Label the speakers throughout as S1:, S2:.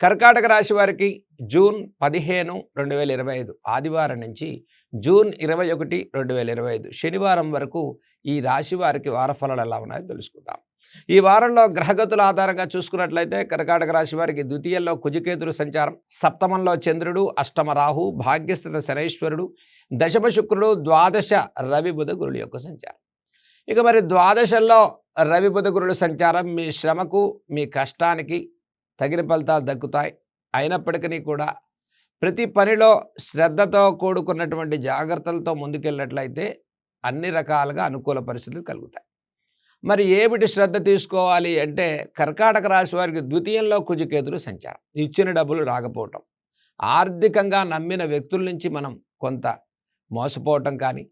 S1: కర్కాటక రాశి వారికి జూన్ పదిహేను రెండు వేల ఇరవై ఐదు ఆదివారం నుంచి జూన్ ఇరవై ఒకటి రెండు వేల ఇరవై ఐదు శనివారం వరకు ఈ రాశి వారికి వారఫలాలు ఎలా ఉన్నాయో తెలుసుకుందాం. ఈ వారంలో గ్రహగతుల ఆధారంగా చూసుకున్నట్లయితే కర్కాటక రాశి వారికి ద్వితీయంలో కుజకేతుడు సంచారం సప్తమంలో చంద్రుడు అష్టమ రాహు భాగ్యస్థిత శనైశ్వరుడు దశమ శుక్రుడు ద్వాదశ రవి బుధ గురుడు యొక్క సంచారం. ఇక మరి ద్వాదశల్లో రవి బుధ గురుడు సంచారం మీ శ్రమకు మీ కష్టానికి తగిన ఫలితాలు దక్కుతాయి. అయినప్పటికీ కూడా ప్రతి పనిలో శ్రద్ధతో కూడుకున్నటువంటి జాగ్రత్తలతో ముందుకెళ్ళినట్లయితే అన్ని రకాలుగా అనుకూల పరిస్థితులు కలుగుతాయి. మరి ఏమిటి శ్రద్ధ తీసుకోవాలి అంటే కర్కాటక రాశి వారికి ద్వితీయంలో కుజుకేతులు సంచారం. ఇచ్చిన డబ్బులు రాకపోవటం. ఆర్థికంగా నమ్మిన వ్యక్తుల నుంచి మనం కొంత మోసపోవటం కానీ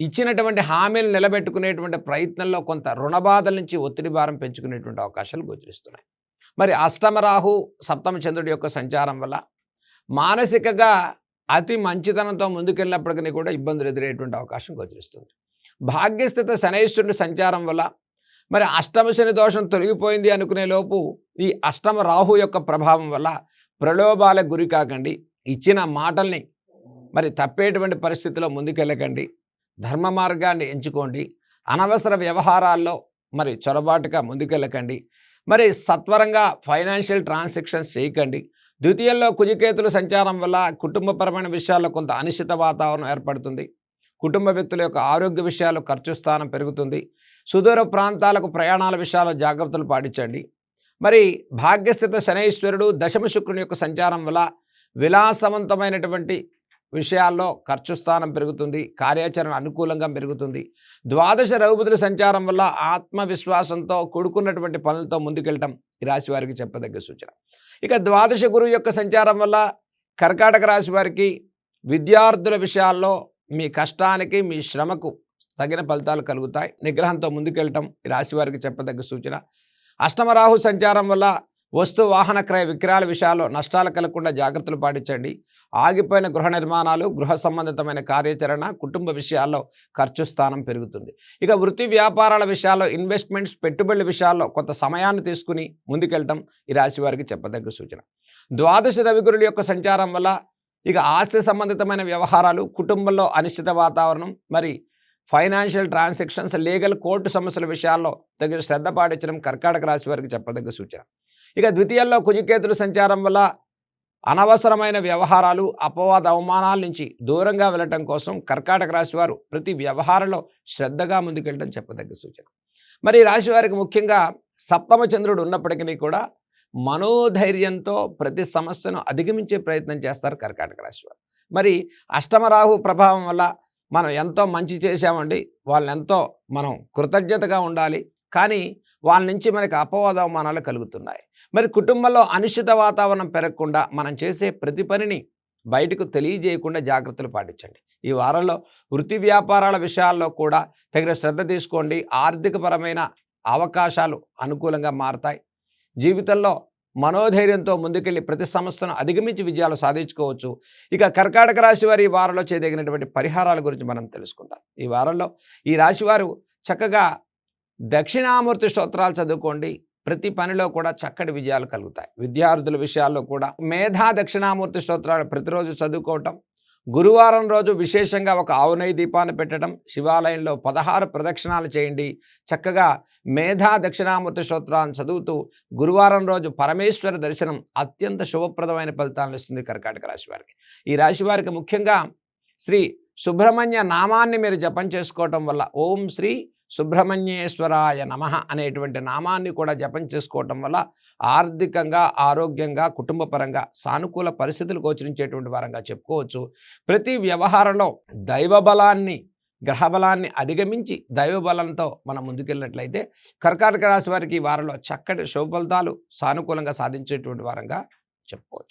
S1: ఇచ్చినటువంటి హామీలు నిలబెట్టుకునేటువంటి ప్రయత్నంలో కొంత రుణబాధల నుంచి ఒత్తిడి భారం పెంచుకునేటువంటి అవకాశాలు గోచరిస్తున్నాయి. మరి అష్టమరాహు సప్తమ చంద్రుడి యొక్క సంచారం వల్ల మానసికంగా అతి మంచితనంతో ముందుకెళ్ళినప్పటికీ కూడా ఇబ్బందులు ఎదురయ్యేటువంటి అవకాశం గోచరిస్తుంది. భాగ్యస్థిత శనైశ్వరుడి సంచారం వల్ల మరి అష్టమ శని దోషం తొలగిపోయింది అనుకునే లోపు ఈ అష్టమ రాహు యొక్క ప్రభావం వల్ల ప్రలోభాలకు గురి కాకండి. ఇచ్చిన మాటల్ని మరి తప్పేటువంటి పరిస్థితిలో ముందుకెళ్ళకండి. ధర్మ మార్గాన్ని ఎంచుకోండి. అనవసర వ్యవహారాల్లో మరి చొరబాటుగా ముందుకెళ్ళకండి. మరి సత్వరంగా ఫైనాన్షియల్ ట్రాన్సాక్షన్స్ చేయకండి. ద్వితీయంలో కుజికేతులు సంచారం వల్ల కుటుంబపరమైన విషయాల్లో కొంత అనిశ్చిత వాతావరణం ఏర్పడుతుంది. కుటుంబ వ్యక్తుల యొక్క ఆరోగ్య విషయాలు ఖర్చు స్థానం పెరుగుతుంది. సుదూర ప్రాంతాలకు ప్రయాణాల విషయాల్లో జాగ్రత్తలు పాటించండి. మరి భాగ్యస్థిత శనైశ్వరుడు దశమ శుక్రుని యొక్క సంచారం వల్ల విలాసవంతమైనటువంటి విషయాల్లో ఖర్చు స్థానం పెరుగుతుంది కార్యాచరణ అనుకూలంగా పెరుగుతుంది. ద్వాదశ రఘుపతుల సంచారం వల్ల ఆత్మవిశ్వాసంతో కూడుకున్నటువంటి పనులతో ముందుకెళ్ళటం ఈ రాశి వారికి చెప్పదగ్గ సూచన. ఇక ద్వాదశ గురువు యొక్క సంచారం వల్ల కర్కాటక రాశి వారికి విద్యార్థుల విషయాల్లో మీ కష్టానికి మీ శ్రమకు తగిన ఫలితాలు కలుగుతాయి. నిగ్రహంతో ముందుకెళ్ళటం ఈ రాశి వారికి చెప్పదగ్గ సూచన. అష్టమరాహు సంచారం వల్ల వస్తు వాహన క్రయ విక్రయాల విషయాల్లో నష్టాలు కలగకుండా జాగ్రత్తలు పాటించండి. ఆగిపోయిన గృహ నిర్మాణాలు గృహ సంబంధితమైన కార్యాచరణ కుటుంబ విషయాల్లో ఖర్చు స్థానం పెరుగుతుంది. ఇక వృత్తి వ్యాపారాల విషయాల్లో ఇన్వెస్ట్మెంట్స్ పెట్టుబడుల విషయాల్లో కొంత సమయాన్ని తీసుకుని ముందుకెళ్ళటం ఈ రాశి వారికి చెప్పదగ్గ సూచన. ద్వాదశ రవిగురుల యొక్క సంచారం వల్ల ఇక ఆస్తి సంబంధితమైన వ్యవహారాలు కుటుంబంలో అనిశ్చిత వాతావరణం మరి ఫైనాన్షియల్ ట్రాన్సాక్షన్స్ లీగల్ కోర్టు సమస్యల విషయాల్లో తగిన శ్రద్ధ పాటించడం కర్కాటక రాశి వారికి చెప్పదగ్గ సూచన. ఇక ద్వితీయంలో కుజికేతుల సంచారం వల్ల అనవసరమైన వ్యవహారాలు అపవాద అవమానాల నుంచి దూరంగా వెళ్ళటం కోసం కర్కాటక రాశివారు ప్రతి వ్యవహారంలో శ్రద్ధగా ముందుకెళ్ళడం చెప్పదగ్గ సూచన. మరి రాశివారికి ముఖ్యంగా సప్తమ చంద్రుడు ఉన్నప్పటికీ కూడా మనోధైర్యంతో ప్రతి సమస్యను అధిగమించే ప్రయత్నం చేస్తారు కర్కాటక రాశివారు మరి అష్టమరాహు ప్రభావం వల్ల మనం ఎంతో మంచి చేశామండి. వాళ్ళని ఎంతో మనం కృతజ్ఞతగా ఉండాలి. కానీ వాళ్ళ నుంచి మనకి అపవాద అవమానాలు కలుగుతున్నాయి. మరి కుటుంబంలో అనిశ్చిత వాతావరణం పెరగకుండా మనం చేసే ప్రతి పనిని బయటకు తెలియజేయకుండా జాగ్రత్తలు పాటించండి. ఈ వారంలో వృత్తి వ్యాపారాల విషయాల్లో కూడా తగిన శ్రద్ధ తీసుకోండి. ఆర్థికపరమైన అవకాశాలు అనుకూలంగా మారతాయి. జీవితంలో మనోధైర్యంతో ముందుకెళ్ళి ప్రతి సమస్యను అధిగమించి విజయాలు సాధించుకోవచ్చు. ఇక కర్కాటక రాశి వారి ఈ వారంలో చేయదగినటువంటి పరిహారాల గురించి మనం తెలుసుకుందాం. ఈ వారంలో ఈ రాశివారు చక్కగా దక్షిణామూర్తి స్తోత్రాలు చదువుకోండి. ప్రతి పనిలో కూడా చక్కటి విజయాలు కలుగుతాయి. విద్యార్థుల విషయాల్లో కూడా మేధా దక్షిణామూర్తి స్తోత్రాలు ప్రతిరోజు చదువుకోవటం గురువారం రోజు విశేషంగా ఒక ఆవునై దీపాన్ని పెట్టడం శివాలయంలో పదహారు ప్రదక్షిణాలు చేయండి. చక్కగా మేధా దక్షిణామూర్తి స్తోత్రాన్ని చదువుతూ గురువారం రోజు పరమేశ్వర దర్శనం అత్యంత శుభప్రదమైన ఫలితాలను ఇస్తుంది కర్కాటక రాశి వారికి. ఈ రాశి వారికి ముఖ్యంగా శ్రీ సుబ్రహ్మణ్య నామాన్ని మీరు జపం చేసుకోవటం వల్ల ఓం శ్రీ సుబ్రహ్మణ్యేశ్వరాయ నమ అనేటువంటి నామాన్ని కూడా జపం చేసుకోవటం వల్ల ఆర్థికంగా ఆరోగ్యంగా కుటుంబపరంగా సానుకూల పరిస్థితులు గోచరించేటువంటి వారంగా చెప్పుకోవచ్చు. ప్రతి వ్యవహారంలో దైవబలాన్ని గ్రహబలాన్ని అధిగమించి దైవబలంతో మనం ముందుకెళ్ళినట్లయితే కర్కాటక రాశి వారికి వారిలో చక్కటి శుభఫలితాలు సానుకూలంగా సాధించేటువంటి వారంగా చెప్పుకోవచ్చు.